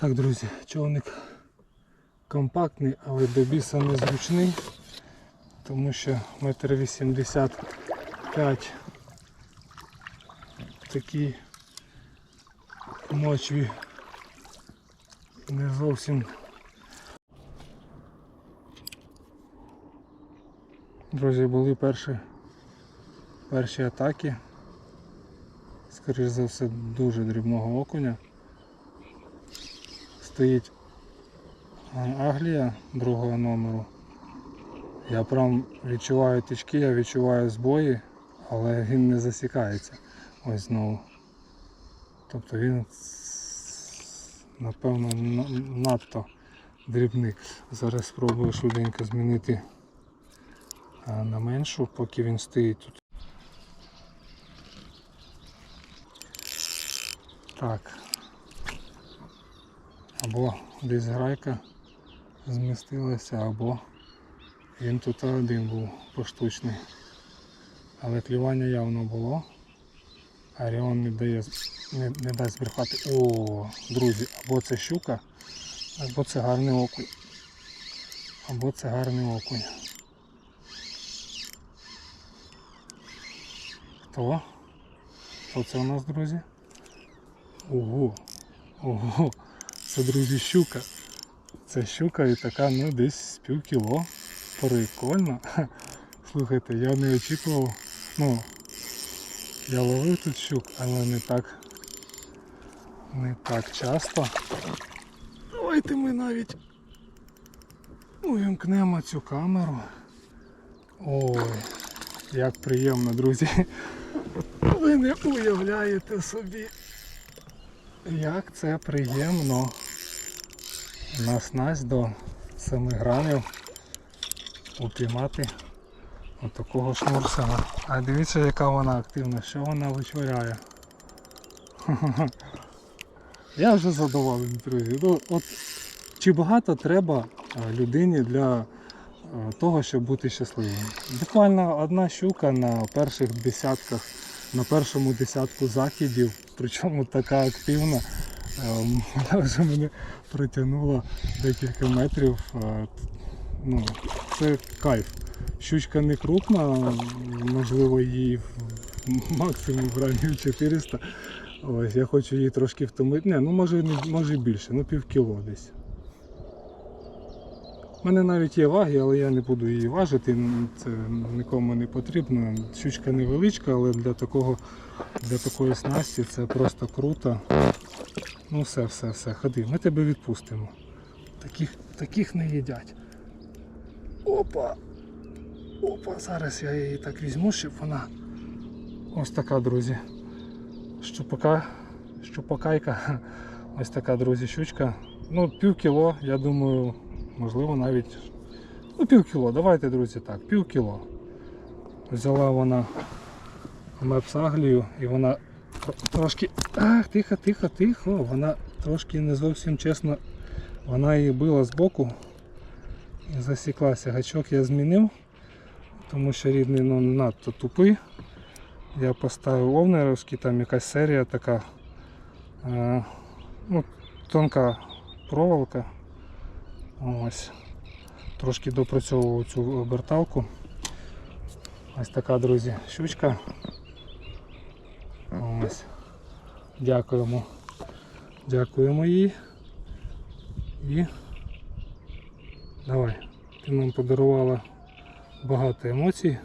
Так, друзі, човник компактний, але до біса незручний, тому що метр вісімдесят п'ять такі мочві не зовсім. Друзі, були перші, перші атаки. Скоріше за все, дуже дрібного окуня. Стоїть Аглія другого номеру. Я прям відчуваю тички, я відчуваю збої, але він не засікається. Ось знову. Тобто він напевно надто дрібний. Зараз спробую швиденько змінити на меншу, поки він стоїть тут. Так. Або десь грайка змістилася, або він тут один був поштучний. Але клювання явно було. Аріон не дає не, не дасть збрехати. О, друзі, або це щука, або це гарний окунь. Або це гарний окунь. Хто? Хто це у нас, друзі? Ого, ого, це, друзі, щука. Це щука і така, ну, десь з пів кіло. Прикольно. Слухайте, я не очікував. Ну, я ловив тут щук, але не так. Не так часто. Давайте ми навіть увімкнемо цю камеру. Ой, як приємно, друзі. Ви не уявляєте собі. Як це приємно на снасть до 7 грамів упіймати отакого шнурсена. А дивіться, яка вона активна, що вона вичворяє. Я вже задоволений, друзі. Ну, от, чи багато треба людині для того, щоб бути щасливим? Буквально одна щука на перших десятках, на першому десятку закидів, причому така активна. Ем, Вона вже мене притягнула декілька метрів. Е, Ну, це кайф. Щучка не крупна, можливо, її максимум грамів 400. Ось, я хочу її трошки втомити. Не, ну може, може більше, ну пів кіло десь. У мене навіть є ваги, але я не буду її важити, це нікому не потрібно. Щучка невеличка, але для такого для такої снасті це просто круто. Ну все, все, все, ходи, ми тебе відпустимо. Таких, таких не їдять. Опа! Опа, зараз я її так візьму, щоб вона ось така, друзі. Щупака, щупакайка. Ось така, друзі, щучка. Ну, пів кіло, я думаю, можливо навіть. Ну, пів кіло, давайте, друзі, так, пів кіло. Взяла вона мепсаглію і вона трошки. Ах, тихо, тихо, тихо. Вона трошки не зовсім чесно. Вона її била з боку і засіклася. Гачок я змінив, тому що рідний ну, надто тупий. Я поставив овнеровський, там якась серія така. Е, ну, тонка проволока. Ось. Трошки допрацьовував цю оберталку. Ось така, друзі, щучка. Ось. Дякуємо. Дякуємо їй. І давай. Ти нам подарувала багато емоцій.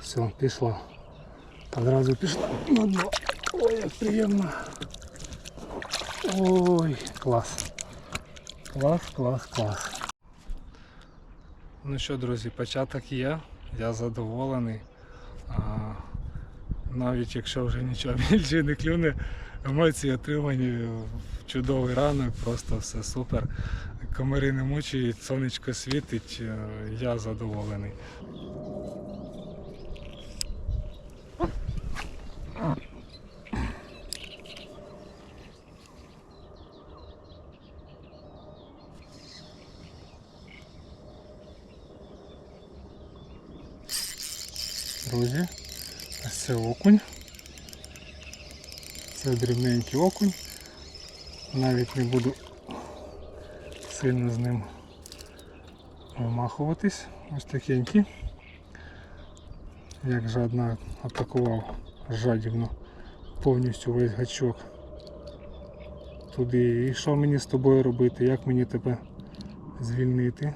Все, пішла. Одразу пішла на дно. Ой, як приємно. Ой, клас. Клас, клас, клас. Ну що, друзі, початок є. Я задоволений. А, навіть якщо вже нічого більше не клюне, емоції отримані чудовий ранок, просто все супер. Комари не мучають, сонечко світить, е, я задоволений. Друзі, ось це окунь. Це дрібненький окунь. навіть не буду сильно з ним вимахуватись. Ось такенький. Як жадна атакував жадібно повністю весь гачок туди. І що мені з тобою робити? Як мені тебе звільнити?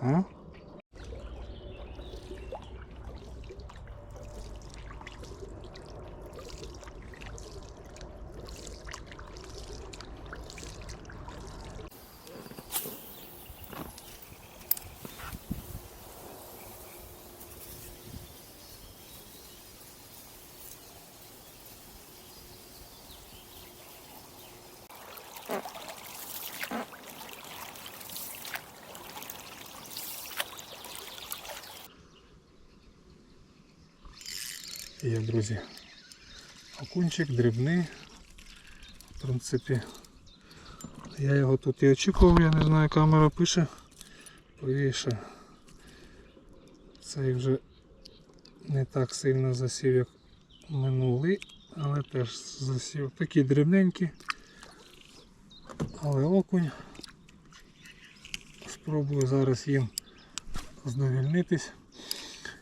А? Є, друзі. Окунчик дрібний. В принципі, я його тут і очікував, я не знаю, камера пише. Повіше. Цей вже не так сильно засів, як минулий, але теж засів. Такий дрібненький. Але окунь. Спробую зараз їм задовільнитись.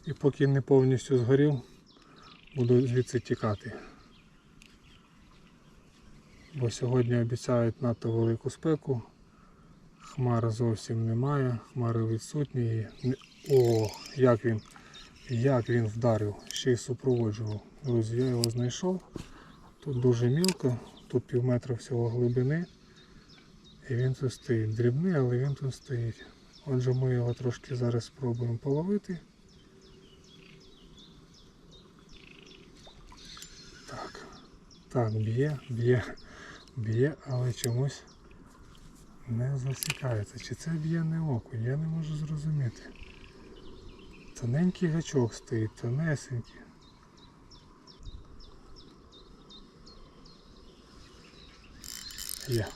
І поки не повністю згорів, буду звідси тікати. Бо сьогодні обіцяють надто велику спеку. Хмар зовсім немає, хмари відсутні. О, як він, як він вдарив, ще й супроводжував. Друзі, я його знайшов. Тут дуже мілко, тут пів метра всього глибини. І він тут стоїть. Дрібний, але він тут стоїть. Отже, ми його трошки зараз спробуємо половити. Так, б'є, б'є, б'є, але чомусь не засікається. Чи це б'є не окунь? Я не можу зрозуміти. Тоненький гачок стоїть, тонесенький. Є.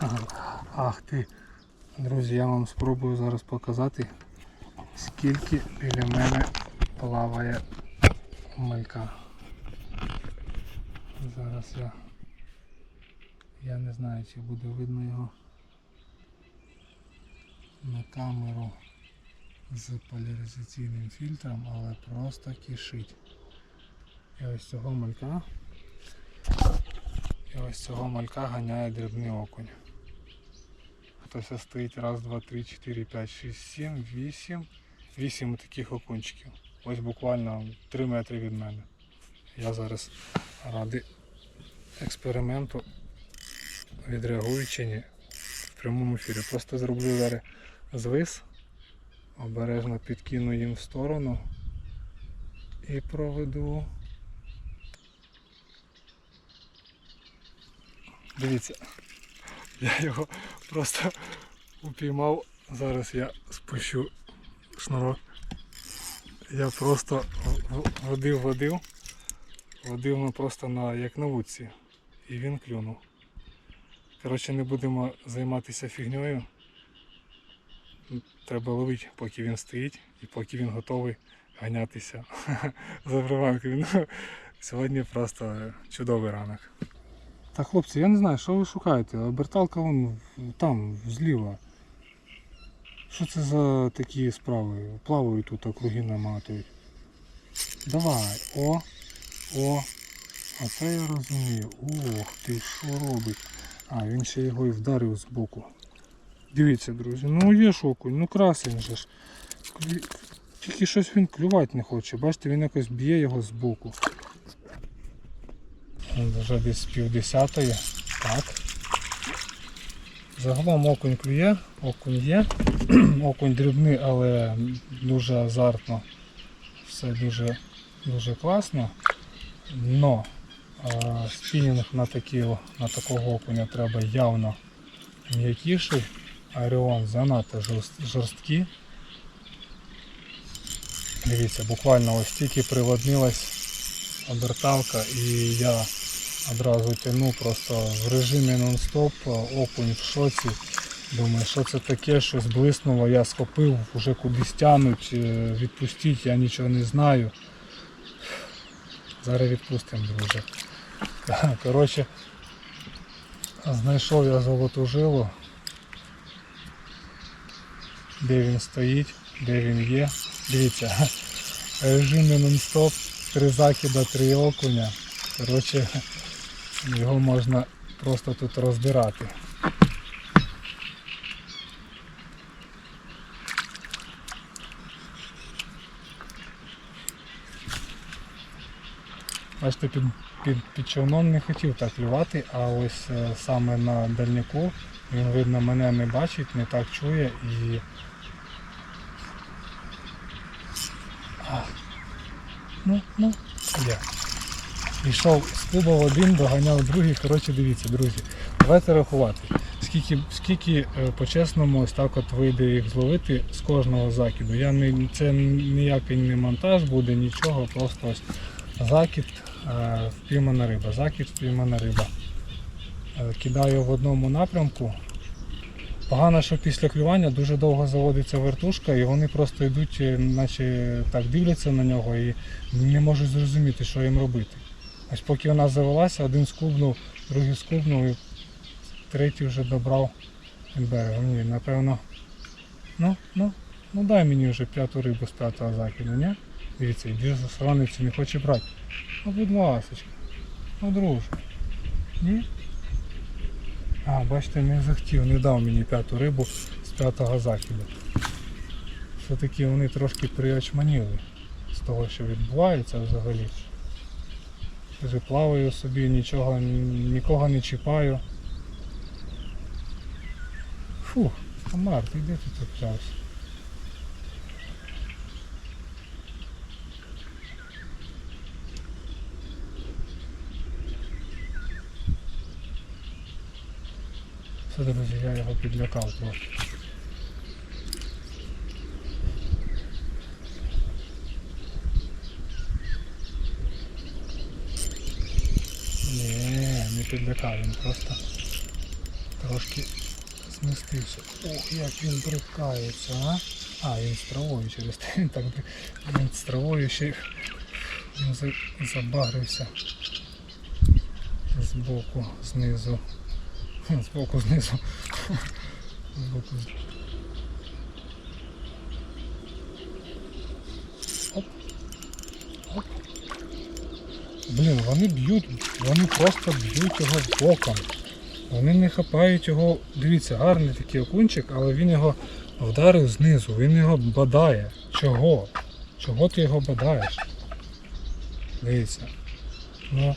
Ах ти. Друзі, я вам спробую зараз показати, скільки біля мене плаває малька. Зараз я. Я не знаю, чи буде видно його на камеру з поляризаційним фільтром, але просто кишить. І ось цього малька. І ось цього малька ганяє дрібний окунь. Хтось ось стоїть раз, два, три, чотири, п'ять, шість, сім, вісім. Вісім таких окунчиків. Ось буквально 3 метри від мене. Я зараз ради експерименту відреагую чи ні в прямому ефірі. Просто зроблю зараз звис, обережно підкину їм в сторону і проведу. Дивіться, я його просто упіймав. Зараз я спущу шнурок. Я просто в- ми просто на, як на вудці. І він клюнув. Коротше, не будемо займатися фігньою. Треба ловити, поки він стоїть і поки він готовий ганятися за приманкою. Ну, сьогодні просто чудовий ранок. Так, хлопці, я не знаю, що ви шукаєте. Оберталка вон там, зліва. Що це за такі справи? Плавають тут, а круги наматують. Давай, о, о. Оце я розумію. Ох ти, що робить? А, він ще його і вдарив з боку. Дивіться, друзі, ну є ж окунь, ну красень же ж. Тільки щось він клювати не хоче. Бачите, він якось б'є його з боку. Вже десь півдесятої. Так. Загалом окунь клює, окунь є. окунь дрібний, але дуже азартно. Все дуже, дуже класно. Но спінінг на, такі, на такого окуня треба явно м'якіший. Оріон занадто жорст- жорсткий. Дивіться, буквально ось тільки приводнилась оберталка і я одразу тяну просто в режимі нон-стоп, окунь в шоці. Думаю, що це таке, щось блиснуло, я схопив, вже кудись тянуть, е, відпустіть, я нічого не знаю. Зараз відпустимо, друже. Коротше, Знайшов я золоту жилу. Де він стоїть, де він є. Дивіться, режимний нон-стоп, три закида, три окуня. Коротше, його можна просто тут роздирати. Бачите, під, під, під човном не хотів так клювати, а ось е, саме на дальняку він, видно, мене не бачить, не так чує і. А. Ну, ну, є. Йшов спробував один, доганяв другий. Коротше, дивіться, друзі. Давайте рахувати. Скільки, скільки е, по-чесному ось так от вийде їх зловити з кожного закиду. Я не, це ніякий не монтаж буде, нічого, просто ось закид, впіймана риба, закид, впіймана риба. Е, Кидаю в одному напрямку. Погано, що після клювання дуже довго заводиться вертушка і вони просто йдуть, е, наче так дивляться на нього і не можуть зрозуміти, що їм робити. Ось поки вона завелася, один скубнув, другий скубнув і третій вже добрав берега. Ні, напевно. Ну, ну, ну дай мені вже п'яту рибу з п'ятого закиду, ні? Дивіться, іди за сраницю, не хоче брати. Ну, будь ласочка. Ну, друже. Ні? А, бачите, не захотів, не дав мені п'яту рибу з п'ятого закиду. Все-таки вони трошки приочманіли з того, що відбувається взагалі. Каже, плаваю собі, нічого, нікого не чіпаю. Фух, комар, ти де ти тут взявся? Все, друзі, я його підлякав трохи. Ні, не підлякав, він просто трошки змістився. Ох, як він брикається, а? А, він з травою через те він так він з травою ще він забагрився з боку, знизу. З боку знизу. З боку. Оп. Оп. Блін, вони б'ють, вони просто б'ють його боком. Вони не хапають його. Дивіться, гарний такий окунчик, але він його вдарив знизу, він його бадає. Чого? Чого ти його бадаєш? Дивіться. Ну,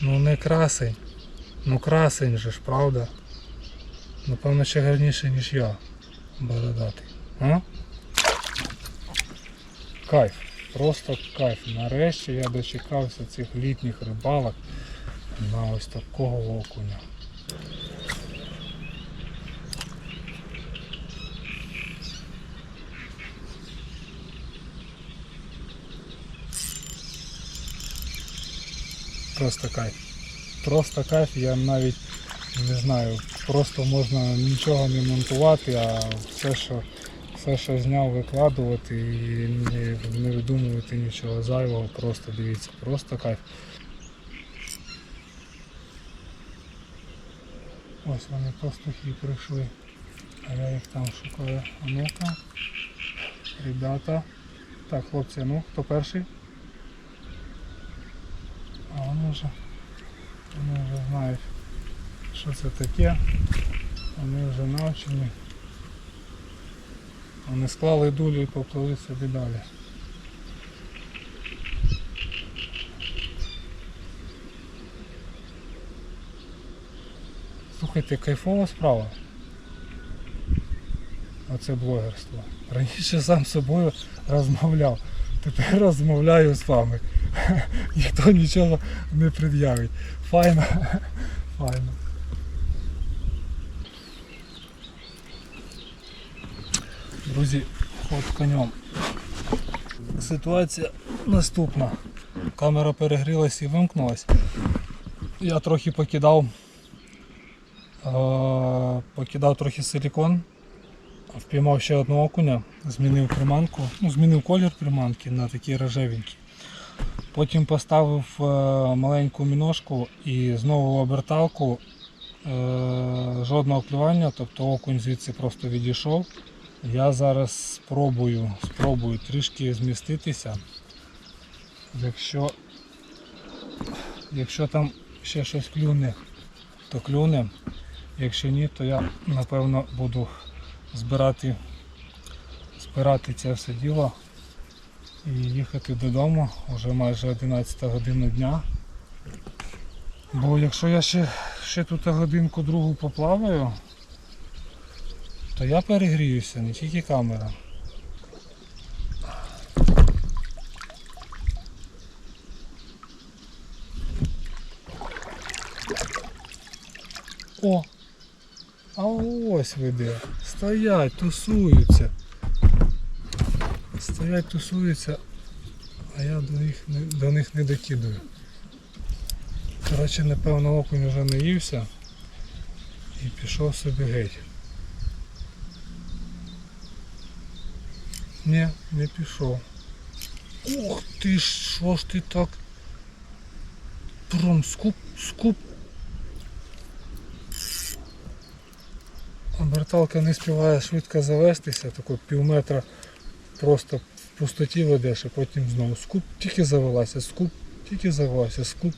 ну не красень. Ну красень же ж, правда? Напевно, ще гарніше, ніж я. Бородатий. А? Кайф. Просто кайф. Нарешті я дочекався цих літніх рибалок на ось такого окуня. Просто кайф. Просто кайф, я навіть не знаю, просто можна нічого не монтувати, а все, що, все, що зняв, викладувати і не, не видумувати нічого зайвого, просто дивіться, просто кайф. Ось вони пастухи прийшли. А я їх там шукаю. А ну-ка. Ребята. Так, хлопці, ну, хто перший? А вони вже, вони вже знають, що це таке. Вони вже навчені. Вони склали дулю і поплили собі далі. Слухайте, кайфова справа. Оце блогерство. Раніше сам з собою розмовляв. Тепер розмовляю з вами. Ніхто нічого не пред'явить. Файно. Файно. Друзі, ход конем. Ситуація наступна. Камера перегрілась і вимкнулась. Я трохи покидав. е, Покидав трохи силікон. Впіймав ще одного окуня, змінив приманку, ну, змінив колір приманки на такий рожевенький. Потім поставив е, маленьку міношку і знову оберталку е, жодного клювання, тобто окунь звідси просто відійшов. Я зараз спробую, спробую трішки зміститися. Якщо, якщо там ще щось клюне, то клюне. Якщо ні, то я напевно буду збирати, збирати це все діло і їхати додому вже майже 11 година дня. Бо якщо я ще, ще тут годинку другу поплаваю, то я перегріюся, не тільки камера. О! А ось ви де. Стоять, тусуються. Стоять, тусуються, а я до них до них не докидую. Коротше, напевно, окунь вже наївся і пішов собі геть. Ні, не пішов. Ух ти ж, що ж ти так? Пром скуп, скуп. Оберталка не співає швидко завестися, тако пів метра просто в пустоті ведеш, а потім знову скуп, тільки завелася, скуп, тільки завелася, скуп.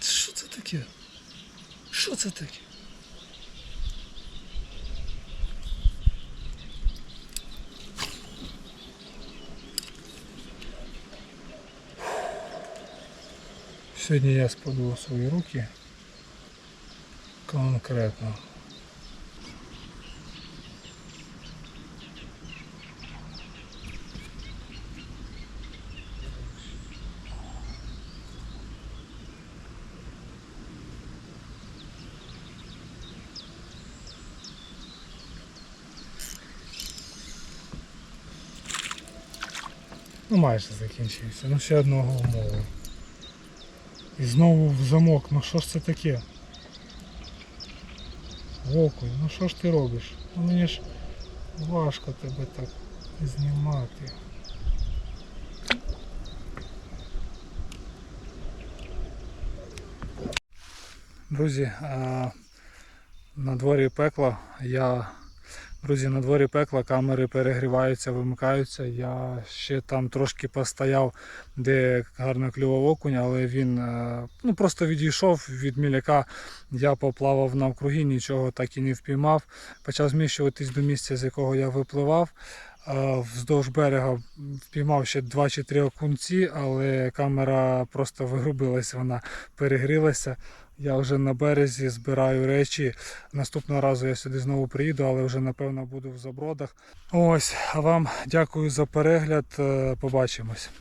Що це таке? Що це таке? Сьогодні я сподобав свої руки конкретно. Ну майже закінчився. Ну ще одного умову. І знову в замок. Ну що ж це таке? Окунь, ну що ж ти робиш? Ну мені ж важко тебе так знімати. Друзі, на дворі пекла я Друзі, на дворі пекла, камери перегріваються, вимикаються. Я ще там трошки постояв, де гарно клював окунь, але він е, ну, просто відійшов від міляка. Я поплавав навкруги, нічого так і не впіймав. Почав зміщуватись до місця, з якого я випливав. Е, Вздовж берега впіймав ще два чи три окунці, але камера просто вигрубилась, вона перегрілася. Я вже на березі збираю речі. Наступного разу я сюди знову приїду, але вже напевно буду в забродах. Ось, а вам дякую за перегляд. Е, Побачимось.